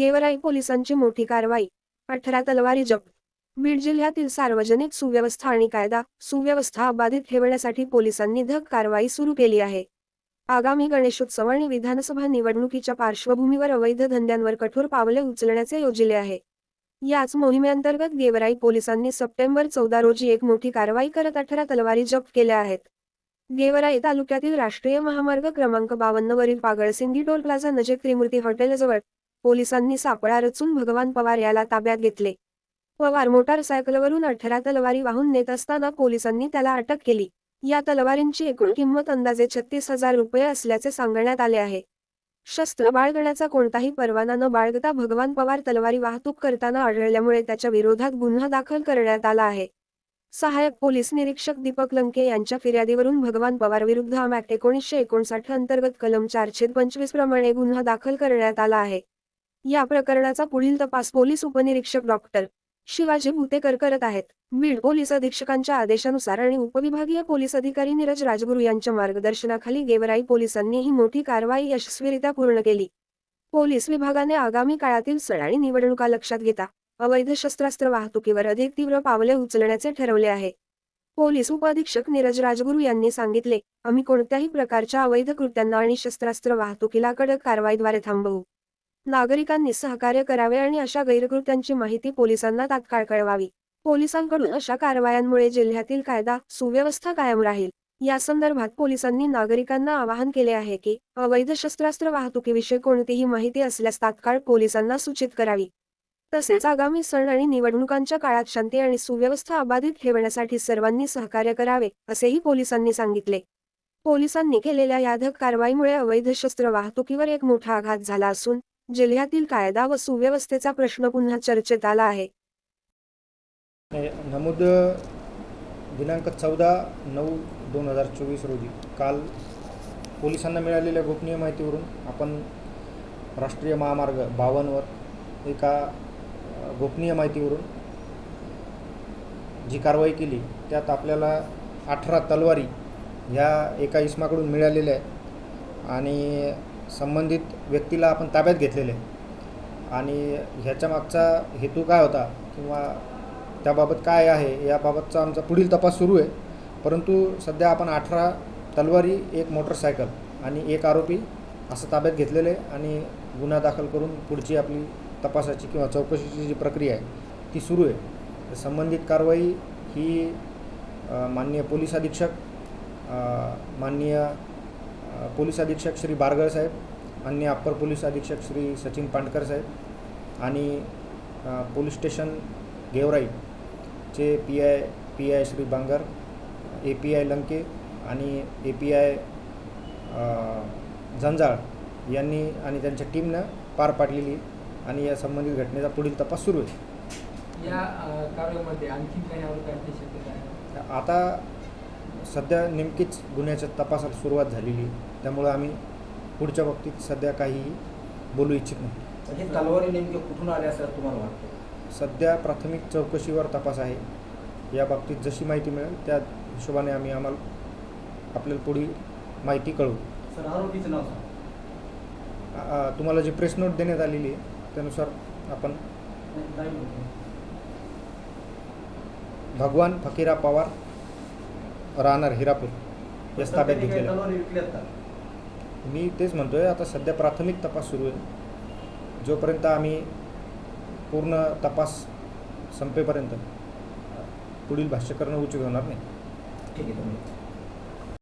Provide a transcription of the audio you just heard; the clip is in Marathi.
गेवराई पोलिसांची मोठी कारवाई. अठरा तलवारी जप्त. बीड जिल्ह्यातील सार्वजनिक सुव्यवस्था आणि कायदा सुव्यवस्था अबाधित ठेवण्यासाठी पोलिसांनी धक कारवाई सुरू केली आहे. आगामी गणेशोत्सव आणि विधानसभा निवडणुकीच्या पार्श्वभूमीवर अवैध धंद्यांवर कठोर पावले उचलण्याचे योजिले आहे. याच मोहिमेअंतर्गत गेवराई पोलिसांनी सप्टेंबर चौदा रोजी एक मोठी कारवाई करत अठरा तलवारी जप्त केल्या आहेत. गेवराई तालुक्यातील राष्ट्रीय महामार्ग क्रमांक बावन्न वरील पागळसिंगी टोल प्लाझा नजीक त्रिमूर्ती हॉटेलजवळ पोलिसांनी सापळा रचून भगवान पवार याला ताब्यात घेतले. पवार मोटारसायकलवरून अठरा तलवारी वाहून नेत असताना पोलिसांनी त्याला अटक केली. या तलवारींची एकूण किंमत अंदाजे छत्तीस हजार रुपये असल्याचे सांगण्यात आले आहे. शस्त्र बाळगण्याचा कोणताही परवाना न बाळगता भगवान पवार तलवारी वाहतूक करताना आढळल्यामुळे त्याच्या विरोधात गुन्हा दाखल करण्यात आला आहे. सहाय्यक पोलीस निरीक्षक दीपक लंके यांच्या फिर्यादीवरून भगवान पवार विरुद्ध आम एकोणीसशे एकोणसाठ अंतर्गत कलम चारशे पंचवीस प्रमाणे गुन्हा दाखल करण्यात आला आहे. या प्रकरणाचा पुढील तपास पोलीस उपनिरीक्षक डॉक्टर शिवाजी भुतेकर करत आहेत. बीड पोलीस अधीक्षकांच्या आदेशानुसार आणि उपविभागीय पोलीस अधिकारी नीरज राजगुरू यांच्या मार्गदर्शनाखाली गेवराई पोलिसांनी ही मोठी कारवाई यशस्वीरित्या पूर्ण केली. पोलीस विभागाने आगामी काळातील सण आणि निवडणुका लक्षात घेता. अवैध शस्त्रास्त्र वाहतुकीवर अधिक तीव्र पावले उचलण्याचे ठरवले आहे. पोलीस उपअधीक्षक नीरज राजगुरू यांनी सांगितले आम्ही कोणत्याही प्रकारच्या अवैध कृत्यांना आणि शस्त्रास्त्र वाहतुकीला कडक कारवाईद्वारे थांबवू. नागरिकांनी सहकार्य करावे आणि अशा गैरकृत्यांची माहिती पोलिसांना तात्काळ कळवावी. पोलिसांकडून अशा कारवायांमुळे जिल्ह्यातील कायदा सुव्यवस्था कायम राहील. या संदर्भात पोलिसांनी नागरिकांना आवाहन केले आहे की अवैध शस्त्रास्त्र वाहतुकीविषयी कोणतीही माहिती असल्यास तात्काळ पोलिसांना सूचित करावी. तसेच आगामी सण आणि निवडणुकांच्या काळात शांती आणि सुव्यवस्था अबाधित ठेवण्यासाठी सर्वांनी सहकार्य करावे असेही पोलिसांनी सांगितले. पोलिसांनी केलेल्या याधक कारवाईमुळे अवैध शस्त्र वाहतुकीवर एक मोठा आघात झाला असून जिल्ह्यातील कायदा व सुव्यवस्थेचा प्रश्न पुन्हा चर्चेत आला आहे. नमूद दिनांक चौदा नऊ दोन हजार चोवीस रोजी. काल पोलिसांना मिळालेल्या गोपनीय माहितीवरून आपण राष्ट्रीय महामार्ग बावनवर एका गोपनीय माहितीवरून जी कारवाई केली त्यात आपल्याला अठरा तलवारी ह्या एका इसमाकडून मिळालेल्या आहे आणि संबंधित व्यक्तीला आपण ताब्यात घेतलेले आणि ह्याच्या मागचा हेतू काय होता किंवा त्याबाबत काय आहे याबाबतचा आमचा पुढील तपास सुरू आहे. परंतु सध्या आपण अठरा तलवारी एक मोटरसायकल आणि एक आरोपी असं ताब्यात घेतलेले आहे आणि गुन्हा दाखल करून पुढची आपली तपासाची किंवा चौकशीची जी प्रक्रिया आहे ती सुरू आहे. संबंधित कारवाई ही माननीय पोलीस अधीक्षक माननीय पोलीस अधीक्षक श्री बारगळ साहेब अन्य अप्पर पोलीस अधीक्षक श्री सचिन पांडकर साहेब आणि police station गेवराईचे P I P I Shri Bangar A P I Lanke आणि ए पी आय जंजाळ यांनी आणि त्यांच्या टीमनं पार पाडलेली आणि या संबंधित घटनेचा पुढील तपास सुरू आहे. या अ, कारवाईमध्ये आणखी काही आरोपांची शक्यता आहे? आता सध्या नेमकीच गुन्ह्याच्या तपासाला सुरुवात झालेली आहे. त्यामुळं आम्ही पुढच्या बाबतीत सध्या काहीही बोलू इच्छित नाही. हे तलवारी नेमके कुठून आले असं तुम्हाला वाटतं? सध्या प्राथमिक चौकशीवर तपास आहे. या बाबतीत जशी माहिती मिळेल त्या हिशोबाने आम्ही आम्हाला आपल्याला पुढील माहिती कळवू. सर आरोपीचं नाव सांग. तुम्हाला जी प्रेस नोट देण्यात आलेली आहे त्यानुसार आपण भगवान फकीरा पवार राहणार हिरापूर. या ताब्यात घेतलेलं. मी तेच म्हणतोय आता सध्या प्राथमिक तपास सुरू आहे. जोपर्यंत आम्ही पूर्ण तपास संपेपर्यंत पुढील भाष्य करणं उचित होणार नाही. ठीक आहे